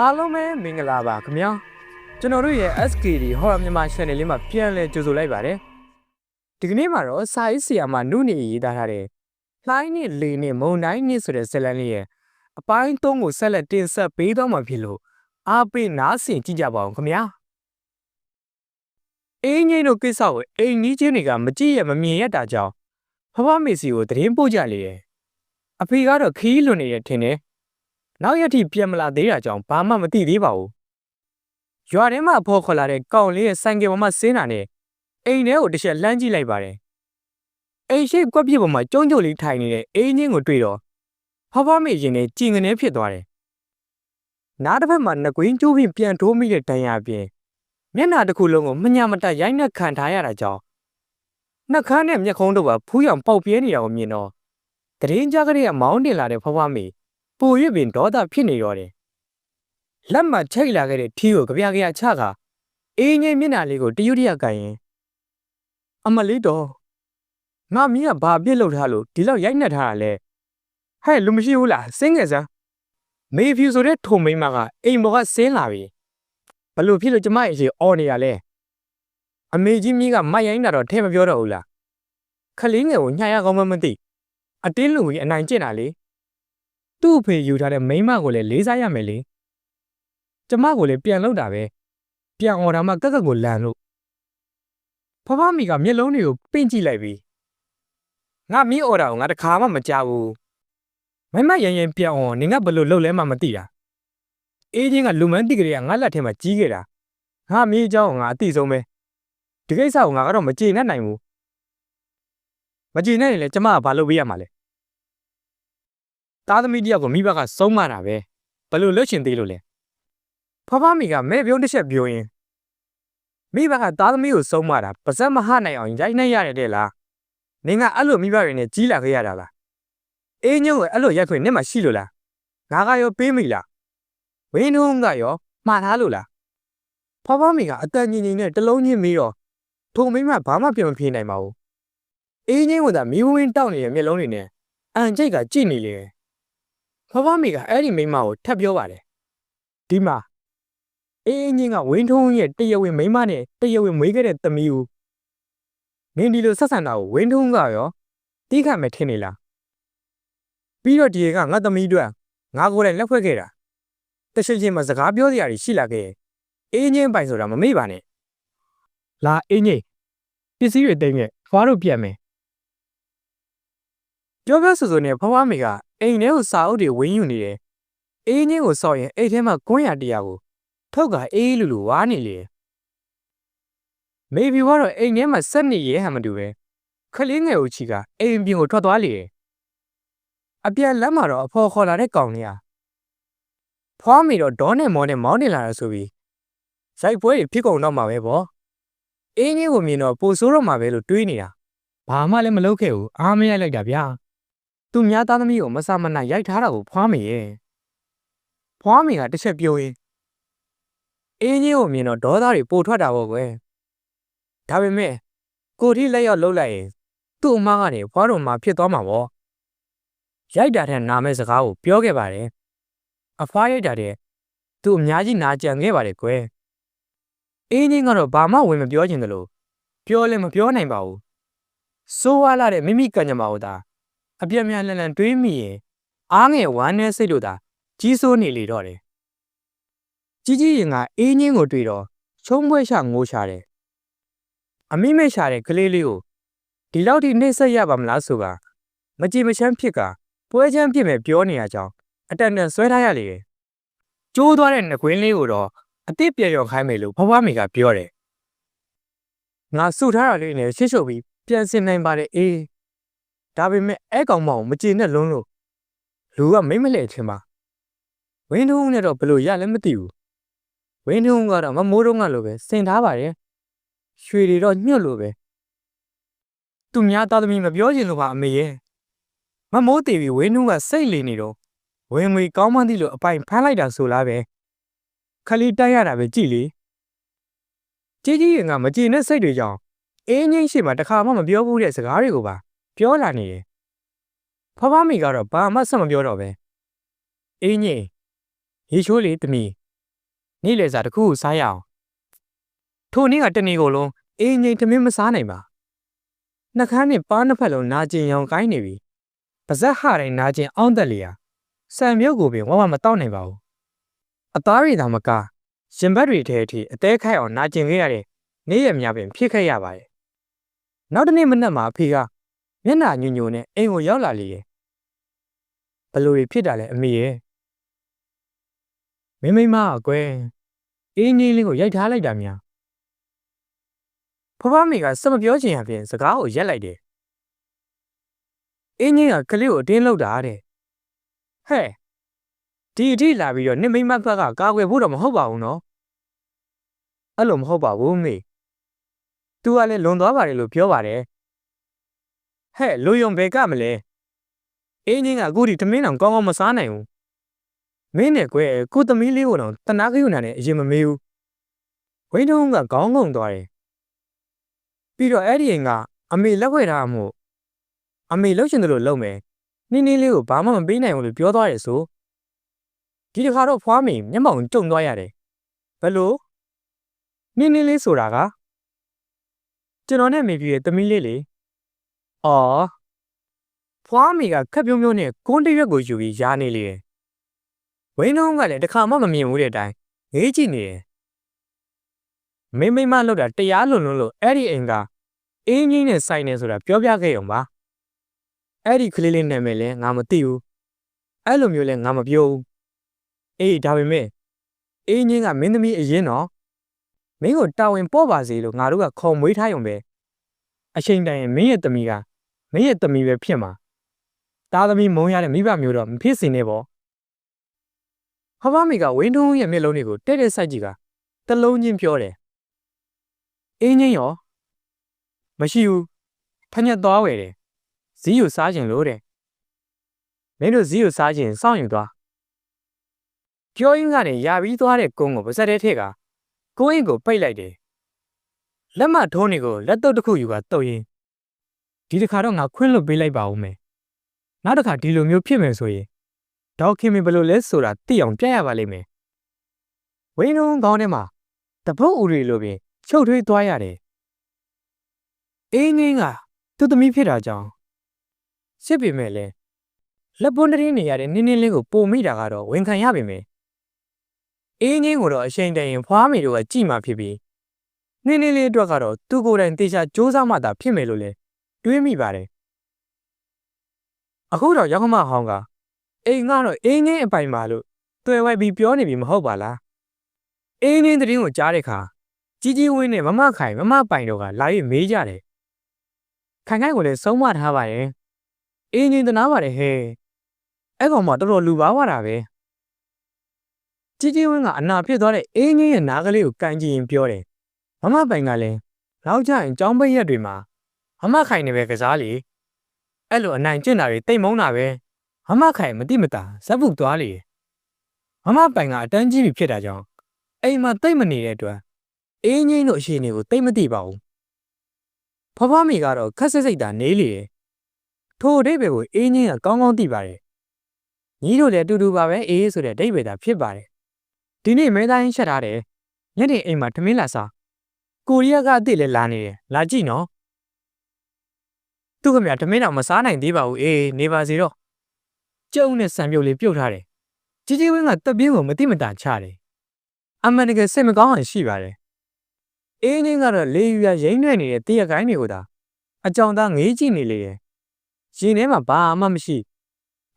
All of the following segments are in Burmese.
အားလုံးပဲမင်္ဂလာပါခင်ဗျာကျွန်တော်တို့ရဲ့ SKD Horror မြန်မာ Channel လေးမှာပြန်လည်ကြိုဆိုလိုက်ပါတယ်ဒီကနေ့မှာတော့စာရေးဆရာမနုနေရေးသားထားတဲ့လှိုင်းနဲ့လေနဲ့မုံတိုင်းနဲ့ဆိုတဲ့ဇာတ်လမ်းလေးရဲ့အပိုင်း၃ကိုဆက်လက်တင်ဆက်ပေးတော့မှာဖြစ်လို့အားပေးနားဆင်ကြည့်ကြပါအောင်ခင်ဗျာအင်းကြီးတို့ကိစ္စကိုအိမ်ကြီးချင်းတွေကမကြည့်ရမမြင်ရတာကြောင့်ဖဖမေစီကိုသတင်းပို့ကြလေရဲ့အဖေကတော့ခီးလွန်နေရထင်တယ် နောက်ရက်ထိပြန်မလာသေးတာကြောင့်ဘာမှမသိသေးပါဘူး။ရွာထဲမှာဖော်ခေါ်လာတဲ့ကောင်လေးရဲ့ဆိုင်ကယ်ပေါ်မှာဆင်းတာနဲ့အိမ်ထဲကိုတစ်ချက်လှမ်းကြည့်လိုက်ပါတယ်။အိမ်ရှိကွက်ပြစ်ပေါ်မှာကျုံကျုံလေးထိုင်နေတဲ့အိမ်ချင်းကိုတွေ့တော့ဖဖမေရင်နဲ့ကြင်ကနေဖြစ်သွားတယ်။နားတစ်ဖက်မှာနှကွင်းကျိုးပြီးပြန်ထိုးမိတဲ့ဒဏ်ရာပြင်မျက်နှာတစ်ခုလုံးကိုမညာမတရိုက်နှက်ခံထားရတာကြောင့်နှက်ခမ်းနဲ့မျက်ခုံးတို့ကဖူးရောင်ပေါက်ပြဲနေတာကိုမြင်တော့တရင်ကြကလေးကမောင်းတင်လာတဲ့ဖဖမေ ပို၍ပင်ဒေါသဖြစ်နေရောတယ်။လက်မှချိတ်လာခဲ့တဲ့ထီးကိုကြပြကြချကအေးငိမ့်မျက်နှာလေးကိုတရွတ်တရက်ကန်ရင်အမလေးတော်ငါမင်းကဘာပြစ်လုပ်ထားလို့ဒီလောက်ရိုက်နှက်ထားတာလဲဟဲ့လူမရှိဘူးလားစင်းငယ်စမ်းမေဖြူဆိုတဲ့ထုံမိန်းမကအိမ်ပေါ်ကဆင်းလာပြီဘလို့ဖြစ်လို့ကျမရဲ့အစီအော်နေရလဲအမေကြီးမင်းကမိုက်ရိုင်းတာတော့ထဲမပြောတော့ဘူးလားခလေးငယ်ကိုညှာရကောင်းမှမသိအတင်းလူကြီးအနိုင်ကျင့်တာလေ သူ့အဖေယူထားတဲ့မိန်းမကိုလည်းလေးစားရမယ်လေကျမကိုလည်းပြန်လောက်တာပဲပြန်អော်တာမှကက်ကက်ကိုလန်လို့ဖဖမီကမျက်လုံးတွေကိုပင့်ကြည့်လိုက်ပြီငါမင်းអော်တာကိုငါတခါမှမကြဘူးမိမရရင်ရင်ပြန်អော်နေငါဘလို့လှုပ်လဲမှမသိတာအေးချင်းကလူမန်းတိကလေးကငါလက်ထဲမှာကြီးခဲ့တာငါမင်းအကြောင်းငါအသိဆုံးပဲဒီကိစ္စကိုငါကတော့မကြေနပ်နိုင်ဘူးမကြေနပ်ရင်လည်းကျမကဘာလုပ်ပေးရမှာလဲ သားသမီးတယောက်ကိုမိဘကဆုံးမတာပဲဘယ်လိုလုပ်ချင်သေးလို့လဲဖဖမိကမဲ့ပြုံးတစ်ချက်ပြောရင်မိဘကသားသမီးကိုဆုံးမတာပါဇက်မဟနိုင်အောင်ရိုက်နှက်ရတယ်တဲ့လားနင်ကအဲ့လိုမိဘတွေနဲ့ကြီးလာခဲ့ရတာလားအေးညုံကအဲ့လိုရိုက်ခွင့်နဲ့မှရှိလို့လားငါကရောပေးမိလားဝင်းနှုံးကရောမှားထားလို့လားဖဖမိကအတန်ကြီးကြီးနဲ့တလုံးချင်းပြီးတော့ထုံမိမဘာမှပြန်မဖြေနိုင်ပါဘူးအေးညင်းကသာမီးဝင်းတောက်နေတဲ့မျက်လုံးတွေနဲ့အန်ကြိတ်ကကြည့်နေလေ ဖဖမေကအဲ့ဒီမိန်းမကိုထပ်ပြောပါတယ်ဒီမှာအေးအင်းချင်းကဝင်းထုံးရဲ့တရဝင်းမိန်းမနဲ့တရဝင်းမွေးခဲ့တဲ့သမီးကိုနင်းဒီလိုဆက်ဆံတာကိုဝင်းထုံးကရောတီးခတ်မယ်ထင်နေလားပြီးတော့ဒီကငါသမီးတို့ငါကိုယ်တိုင်လက်ဖွဲ့ခဲ့တာတရှိချင်းမှာစကားပြောစရာတွေရှိလာခဲ့ရင်အေးအင်းချင်းပိုင်ဆိုတာမမေ့ပါနဲ့လာအင်းကြီးပစ္စည်းတွေတိမ်ခဲ့ဖွားတို့ပြန်မယ် ပြောပြောဆိုဆိုနဲ့ဖဖမေကအိမ်ထဲကိုစာအုပ်တွေဝင်းယူနေတယ်။အေးငင်းကိုစောက်ရင်အိမ်ထဲမှာကွန်းရတရားကိုထုတ်ကအေးလူလူဝါနေလေ။မေဘီကတော့အိမ်ထဲမှာဆက်နေရဲဟန်မတူပဲ။ခလေးငယ်ကိုချီကအိမ်ပြင်ကိုထွက်သွားလေ။အပြန်လမ်းမှာတော့အဖော်ခေါ်လာတဲ့ကောင်လေးဟာဖွားမီတော့ဒေါနဲ့မောနဲ့မောင်းနေလာတာဆိုပြီးရိုက်ပွဲတွေဖြစ်ကုန်တော့မှာပဲပေါ့။အင်းကြီးကိုမြင်တော့ပိုဆိုးတော့မှာပဲလို့တွေးနေတာ။ဘာမှလည်းမလုပ်ခဲ့ဘူးအားမရိုက်လိုက်တာဗျာ။ သူများသားသမီးကိုမဆမနာရိုက်ထားတာကိုဖွားမေရဲ့ဖွားမေကတစ်ချက်ပြောရင်အင်းကြီးကိုမြင်တော့ဒေါသတွေပိုထွက်တာပေါ့ကွယ်ဒါပေမဲ့ကိုထိလက်ရောက်လှုပ်လိုက်ရင်သူ့အမကနေဖွားတော်မှာဖြစ်သွားမှာပေါ့ရိုက်တာတဲ့နာမဲစကားကိုပြောခဲ့ပါတယ်အဖွားရိုက်တာတဲ့သူအများကြီးနာကြံခဲ့ပါတယ်ကွယ်အင်းကြီးကတော့ဘာမှဝင်မပြောချင်တယ်လို့ပြောလည်းမပြောနိုင်ပါဘူးစိုးဝါလာတဲ့မိမိကံကြမ္မာကိုသာ အပြက်များလှန်လှန်တွေးမိရင်အားငယ်ဝမ်းနဲ့စိတ်တို့သာကြီးစိုးနေလေတော့တယ်။ကြီးကြီးရင်ကအေးငင်းကိုတွေ့တော့ချုံးပွဲရှာငိုးရှာတယ်။အမိမိရှာတဲ့ကလေးလေးကိုဒီလောက်ထိနှိမ့်ဆက်ရပါမလားဆိုပါမကြည်မချမ်းဖြစ်ကပွဲချမ်းဖြစ်မဲ့ပြောနေရကြောင်းအတန်တန်ဆွဲထားရလေတယ်။ကျိုးသွားတဲ့နှကွင်းလေးကိုတော့အစ်စ်ပြေရော်ခိုင်းမယ်လို့ဘဝမေကပြောတယ်။ငါစုထားတာလေးနဲ့ရှစ်ရှုပ်ပြီးပြန်စင်နိုင်ပါတယ်အေး။ ဒါပေမဲ့အဲ့ကောင်မအောင်မကြည်နဲ့လုံးလို့လူကမိမ့်မလဲချင်းပါဝင်းထုံးနဲ့တော့ဘယ်လိုရလဲမသိဘူးဝင်းထုံးကတော့မမိုးတုံးကလိုပဲစင်ထားပါတယ်ရွှေတွေတော့ညှွတ်လို့ပဲသူများသားသမီးမပြောချင်လို့ပါအမေရဲ့မမိုးတေပြီးဝင်းထုံးကစိတ်လေနေတော့ဝင်ငွေကောင်းမှန်းသိလို့အပိုင်ဖမ်းလိုက်တာဆိုလားပဲခလီတိုက်ရတာပဲကြည်လေကြီးကြီးရင်ကမကြည်နဲ့စိတ်တွေကြောင့်အင်းငိမ့်ရှိမှတခါမှမပြောဘူးတဲ့စကားတွေကိုပါ ပြောလာနေတယ်။ဖဖမိကတော့ဘာမှဆက်မပြောတော့ပဲ။အင်းကြီးရေချိုးလေတမီနေ့လည်စာတစ်ခုကိုစားရအောင်ထိုနေ့ကတနေ့ကိုလုံးအင်းငိမ်သမင်းမစားနိုင်ပါနှကန်းနဲ့ပါးနှစ်ဖက်လုံးနာကျင်ရောင်ကိုင်းနေပြီပါဇက်ဟတိုင်းနာကျင်အောင့်တက်လျာဆံမြုပ်ကိုပင်ဝဝမတောက်နိုင်ပါဘူးအသားရည်သာမကရင်ဘတ်တွေထဲအထိအသေးခိုက်အောင်နာကျင်ခဲ့ရတဲ့နေ့ရက်များပင်ဖြစ်ခဲ့ရပါတယ်နောက်တစ်နေ့မနက်မှာအဖေက မျက်နှာညွညွနဲ့အိမ်ကိုရောက်လာလေရဲ့ဘလို့တွေဖြစ်တာလဲအမေရဲ့မင်းမိမအကွယ်အင်းကြီးလေးကိုရိုက်ထားလိုက်တာများဖဖမေကစမပြောချင်ရဖြင့်စကားကိုရက်လိုက်တယ်အင်းကြီးကကလေးကိုအတင်းလောက်တာတဲ့ဟဲ့ဒီအထိလာပြီးတော့နင့်မိမဘက်ကကာကွယ်ဖို့တော့မဟုတ်ပါဘူးနော်အဲ့လိုမဟုတ်ပါဘူးမေ तू ကလည်းလွန်သွားပါတယ်လို့ပြောပါတယ် ဟဲ့လူယုံဘယ်ကမလဲအင်းကြီးကအခုဒီသမင်းအောင်ကောင်းကောင်းမစားနိုင်ဘူးမင်းနဲ့ကွယ်ကိုသမီးလေးကိုတော့တနာကယူနာနဲ့အရင်မမေးဘူးဝင်းတုံးကခေါင်းငုံသွားတယ်ပြီးတော့အဲ့ဒီအိမ်ကအမေလက်ခွေထားမှုအမေလှုပ်ရှင်တယ်လို့လုပ်မယ်နင်းနင်းလေးကိုဘာမှမပေးနိုင်ဘူးလို့ပြောသွားတယ်ဆိုဒီတစ်ခါတော့ဖွားမိမျက်မှောင်တုံသွားရတယ်ဘယ်လိုနင်းနင်းလေးဆိုတာကကျွန်တော်နဲ့မေပြည့်ရဲ့သမီးလေးလေ အော်ဖွားမိကခက်ပြုံးပြုံးနဲ့ကွန်းတရွက်ကိုယူပြီးရားနေလေတယ်ဝင်းလုံးကလည်းတစ်ခါမှမမြင်ဘူးတဲ့အတိုင်းငေးကြည့်နေတယ်မိမိမလောက်တာတရားလွန်လွန်းလို့အဲ့ဒီအိမ်ကအင်းကြီးနဲ့ဆိုင်နေဆိုတာပြောပြခဲ့ရုံပါအဲ့ဒီကလေးလေးနာမည်လဲငါမသိဘူးအဲ့လိုမျိုးလဲငါမပြောဘူးအေးဒါပေမဲ့အင်းကြီးကမင်းသမီးအရင်တော့မင်းကိုတာဝန်ပေါ့ပါစေလို့ငါတို့ကခေါ်မွေးထားရုံပဲအချိန်တိုင်းမင်းရဲ့သမီးက မင်းရဲ့သမီးပဲဖြစ်မှာသားသမီးမုန်းရတဲ့မိဘမျိုးတော့မဖြစ်စေနဲ့ပေါ့ဖဖမိကဝင်းထုံးရဲ့မျက်လုံးတွေကိုတဲ့တဲ့စိုက်ကြည့်ကတလုံးချင်းပြောတယ်အင်းချင်းရောမရှိဘူးဖညက်သွားဝယ်တယ်ဇီးကိုစားခြင်းလို့တဲ့မင်းတို့ဇီးကိုစားခြင်းစောင့်ယူသွားပြောရင်းကနေရာပြီးသွားတဲ့ကုန်းကိုပါစက်တဲ့ထက်ကကိုင်းကိုပိတ်လိုက်တယ်လက်မထိုးနေကိုလက်တော့တစ်ခုယူကတုတ်ရင် ဒီတစ်ခါတော့ငါခွင့်လွတ်ပေးလိုက်ပါဦးမယ်နောက်တစ်ခါဒီလိုမျိုးဖြစ်မယ်ဆိုရင်ဒေါက်ခင်မင်ဘယ်လိုလဲဆိုတာသိအောင်ပြရပါလိမ့်မယ်ဝင်းလုံးကောင်းထဲမှာတပုတ်ဦးတွေလိုပင်ချုပ်ထွေးသွားရတယ်အင်းငင်းကသူ့သမီးဖြစ်တာကြောင့်စစ်ပေမဲ့လဲလက်ပွန်းတရင်းနေရတဲ့နင်းနင်းလေးကိုပုံမိတာကတော့ဝန်ခံရပါမယ်အင်းငင်းကိုတော့အချိန်တည်းရင်ဖွားမိတို့ကကြည်မှဖြစ်ပြီးနင်းနင်းလေးအတွက်ကတော့သူကိုယ်တိုင်တေချာစ조사မှသာဖြစ်မယ်လို့လဲ တွေးမိပါတယ်အခုတော့ရောက်ခမဟောင်းကအိမ်ကတော့အင်းငင်းအပိုင်ပါလို့တွေ့ဝိုက်ပြီးပြောနေပြီမဟုတ်ပါလားအင်းငင်းတရင်ကိုကြားတဲ့ခါကြီးကြီးဝင်းနဲ့မမခိုင်မမပိုင်တို့ကလာ၍မေးကြတယ်ခိုင်ခိုင်ကိုလည်းဆုံးမထားပါတယ်အင်းငင်းတနာပါတယ်ဟဲ့အဲ့ကောင်မတော်တော်လူပါဝါတာပဲကြီးကြီးဝင်းကအနာဖြစ်သွားတဲ့အင်းငင်းရဲ့နားကလေးကိုကန်ကြည့်ရင်ပြောတယ်မမပိုင်ကလည်းနောက်ကျရင်ကြောင်းပိတ်ရက်တွေမှာ မမခိုင်နေပဲကစားလေအဲ့လိုအနိုင်ကျင့်တာတွေတိတ်မုန်းတာပဲမမခိုင်မတိမတာဇက်ဖုသွားလေမမပိုင်ကအတန်းကြီးပြီဖြစ်တာကြောင့်အိမ်မှာတိတ်မနေတဲ့အတွက်အင်းငိမ့်တို့အရှိနေကိုတိတ်မသိပါဘူးဖဖမိကတော့ခက်စစ်စိတ်တာနေလေထိုအဓိပ္ပာယ်ကိုအင်းငိမ့်ကကောင်းကောင်းသိပါတယ်ညီတို့လည်းအတူတူပါပဲအေးဆိုတဲ့အဓိပ္ပာယ်သာဖြစ်ပါတယ်ဒီနေ့မဲသားရင်းချက်ထားတယ်ညနေအိမ်မှာထမင်းလာစားကိုရီးယားကအစ်စ်လည်းလာနေတယ်လာကြည့်နော် သူ့ခမရထမင်းတော့မစားနိုင်သေးပါဘူးအေးနေပါစေတော့ကျုံနဲ့ဆံပြုတ်လေးပြုတ်ထားတယ်ကြီးကြီးဝင်းကတပ်ပြင်းကိုမတိမတာချတယ်အမှန်တကယ်စိတ်မကောင်းအောင်ရှိပါတယ်အင်းင်းကတော့လေယူရရိမ့်ရွက်နေတဲ့တရက်ကိုင်းတွေကိုသာအကြောင်သားငေးကြည့်နေလေရဲ့ရင်ထဲမှာဘာမှမရှိ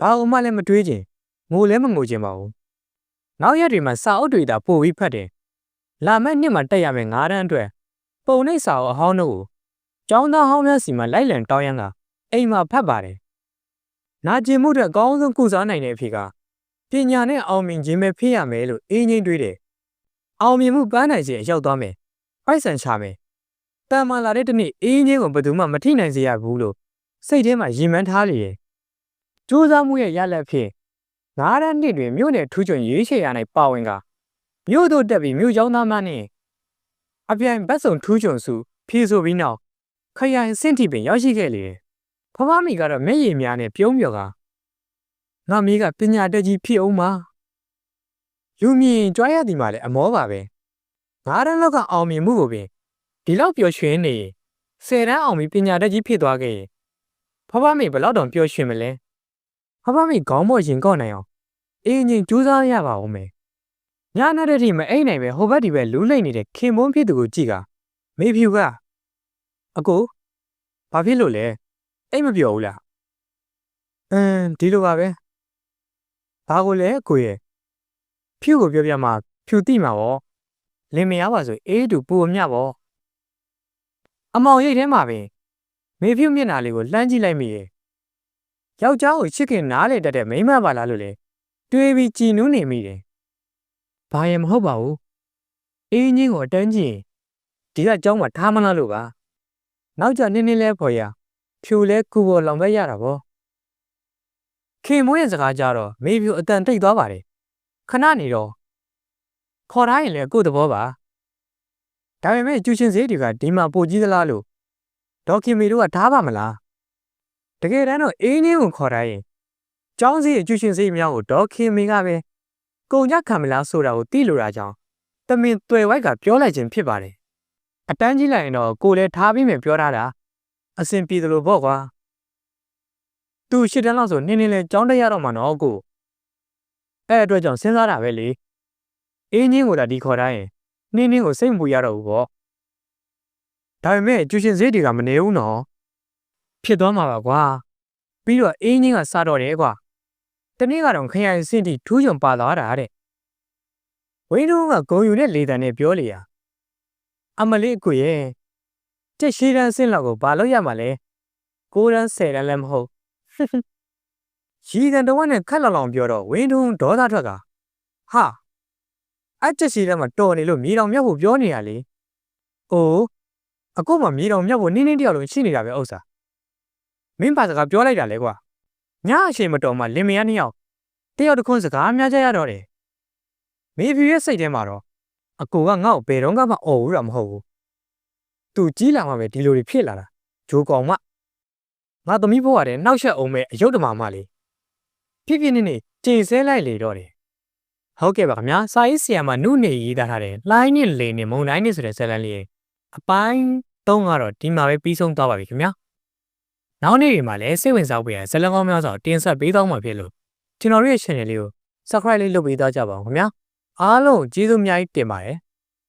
ဘာမှလည်းမတွေးချင်ငိုလည်းမငိုချင်ပါဘူးနောက်ရက်တွေမှာစာအုပ်တွေသာပို့ပြီးဖတ်တယ်လာမယ့်နှစ်မှာတက်ရမယ်ငါးတန်းအတွက်ပုံနှိပ်စာအုပ်အဟောင်းတို့ကို ကျောင်းသားဟောင်းများစီမှာလိုက်လံတောင်းရမ်းကအိမ်မှာဖတ်ပါတယ်နာကျင်မှုတဲ့အကောင်းဆုံးကုစားနိုင်တဲ့အဖေကပညာနဲ့အောင်မြင်ခြင်းပဲဖြစ်ရမယ်လို့အင်းငိမ့်တွေးတယ်အောင်မြင်မှုပန်းနိုင်ခြင်းရောက်သွားမယ်ပိုက်ဆံချမယ်တန်မာလာတဲ့တနေ့အင်းငိမ့်ကိုဘယ်သူမှမထိနိုင်စေရဘူးလို့စိတ်ထဲမှာရင်မှန်းထားလေရဲ့စူးစမ်းမှုရဲ့ရလက်ဖြင့်ငါးရနှစ်တွင်မြို့နယ်ထူးချွန်ရွေးချယ်ရ၌ပါဝင်ကမြို့တို့တက်ပြီးမြို့ကျောင်းသားများနှင့်အပြိုင်ဘတ်စုံထူးချွန်စုဖြည့်ဆိုပြီးနောက် ခရိုင်စင့်တီပင်ရောက်ရှိခဲ့လေဖဖမီကတော့မျက်ရည်များနဲ့ပြုံးပြော်ကငါမီးကပညာတတ်ကြီးဖြစ်အောင်ပါလူမြင်ကြွားရသည်မှာလည်းအမောပါပဲငါးတန်းလောက်ကအောင်မြင်မှုကိုပင်ဒီလောက်ပျော်ရွှင်နေရင်ဆယ်တန်းအောင်ပြီးပညာတတ်ကြီးဖြစ်သွားခဲ့ရင်ဖဖမေဘယ်လောက်တောင်ပျော်ရွှင်မလဲဖဖမေခေါင်းမော့ရင်ကော့နိုင်အောင်အင်းချင်းကြိုးစားရပါဦးမယ်ညနေတည်းထိမအိမ်နိုင်ပဲဟိုဘက်ဒီဘက်လူးလိမ့်နေတဲ့ခင်မွန်းဖြစ်သူကိုကြည့်ကမေဖြူက အကိုဘာဖြစ်လို့လဲအိမ်မပြောဘူးလားအင်းဒီလိုပါပဲဘာကိုလဲကိုရဲ့ဖြူကိုပြောပြမှာဖြူတိမှာဗောလင်မယားပါဆိုအေးတူပူအမြဗောအမောင်ရိတ်ထဲမှာပင်မေဖြူမျက်နှာလေးကိုလှမ်းကြည့်လိုက်မိရဲ့ယောက်ျားကိုချစ်ခင်နားလေတတ်တဲ့မိန်းမပါလားလို့လေတွေးပြီးကြည်နူးနေမိတယ်ဘာရင်မဟုတ်ပါဘူးအေးချင်းကိုအတန်းကြည့်ရင်ဒီကကြောင်းမှာထားမလားလို့ပါ နောက်ကျနင်းနင်းလဲဖော်ရဖြူလဲကူပေါ်လောင်ပဲရတာဗောခင်မိုးရဲ့စကားကြတော့မေဖြူအတန်တိတ်သွားပါတယ်ခဏနေတော့ခေါ်ထားရင်လည်းကိုယ့်သဘောပါဒါပေမဲ့ကျူရှင်စေးတွေကဒီမှာပိုကြီးသလားလို့ဒေါက်ခင်မီတို့ကထားပါမလားတကယ်တမ်းတော့အေးင်းကိုခေါ်ထားရင်ကျောင်းစီအကျူရှင်စေးများကိုဒေါက်ခင်မီကပဲကုံကြခံမလားဆိုတာကိုသိလိုတာကြောင့်တမင်တွေ့ဝိုက်ကပြောလိုက်ခြင်းဖြစ်ပါတယ် အတန်းကြီးလိုက်ရင်တော့ကိုလည်းထားပြီးမယ်ပြောထားတာအဆင်ပြေတယ်လို့ပေါ့ကွာသူရှစ်တန်းလောက်ဆိုနင်းနေလဲကျောင်းတက်ရတော့မှာနော်ကိုအဲ့အတွက်ကြောင့်စဉ်းစားတာပဲလေအင်းချင်းကိုဒါဒီခေါ်ထားရင်နှင်းနှင်းကိုစိတ်မပူရတော့ဘူးပေါ့ဒါပေမဲ့ကျူရှင်ဈေးတွေကမနေဘူးနော်ဖြစ်သွားမှာပါကွာပြီးတော့အင်းချင်းကစားတော့တယ်ကွာတနေ့ကတော့ခရိုင်စင့်တီထူးချွန်ပါသွားတာတဲ့ဝင်းတို့ကဂုံယူနဲ့လေတံနဲ့ပြောလေရ အမလေးအကိုရဲ့တက်ရှိတန်းစင့်လောက်ကိုဘာလို့ရမှာလဲကိုတန်း10တန်းလည်းမဟုတ်ရီတန်တဝက်နဲ့ခက်လောင်လောင်ပြောတော့ဝင်းထုံးဒေါသထွက်ကဟာအချက်ရှိတဲ့မှာတော်နေလို့မြေတောင်မြတ်ဖို့ပြောနေရလေ။အိုးအခုမှမြေတောင်မြတ်ဖို့နင်းနင်းတယောက်လုံးရှိနေတာပဲဥစ္စာ။မင်းပါစကားပြောလိုက်တာလေကွာ။ညအချိန်မတော်မှလင်မယားနှစ်ယောက်တယောက်တစ်ခွန်းစကားများကြရတော့တယ်။မေဖြူရဲ့စိတ်ထဲမှာတော့ အကိုကငါ့ကိုဘယ်တော့မှအော်ဘူးတာမဟုတ်ဘူး။ तू ကြီးလာမှပဲဒီလိုတွေဖြစ်လာတာ။ဂျိုးကောင်မငါသမီးဘဝတဲ့နှောက်ရက်အောင်မဲ့အယုတ်တမာမလေးဖြစ်ဖြစ်နေနေကျင်ဆဲလိုက်လေတော့တယ်ဟုတ်ကဲ့ပါခင်ဗျာစာရေးဆရာမနုနေရေးသားထားတဲ့လှိုင်းနဲ့လေနဲ့မုံတိုင်းနဲ့ဆိုတဲ့ဇာတ်လမ်းလေးအပိုင်း၃ကတော့ဒီမှာပဲပြီးဆုံးသွားပါပြီခင်ဗျာနောက်နေ့တွေမှာလည်းစိတ်ဝင်စားဖို့ရဇာတ်လမ်းကောင်းများစွာတင်ဆက်ပေးသွားမှာဖြစ်လို့ကျွန်တော်ရဲ့ channel လေးကို subscribe လေးလုပ်ပေးသားကြပါဦးခင်ဗျာ အားလုံးကျေးဇူးအများကြီးတင်ပါတယ်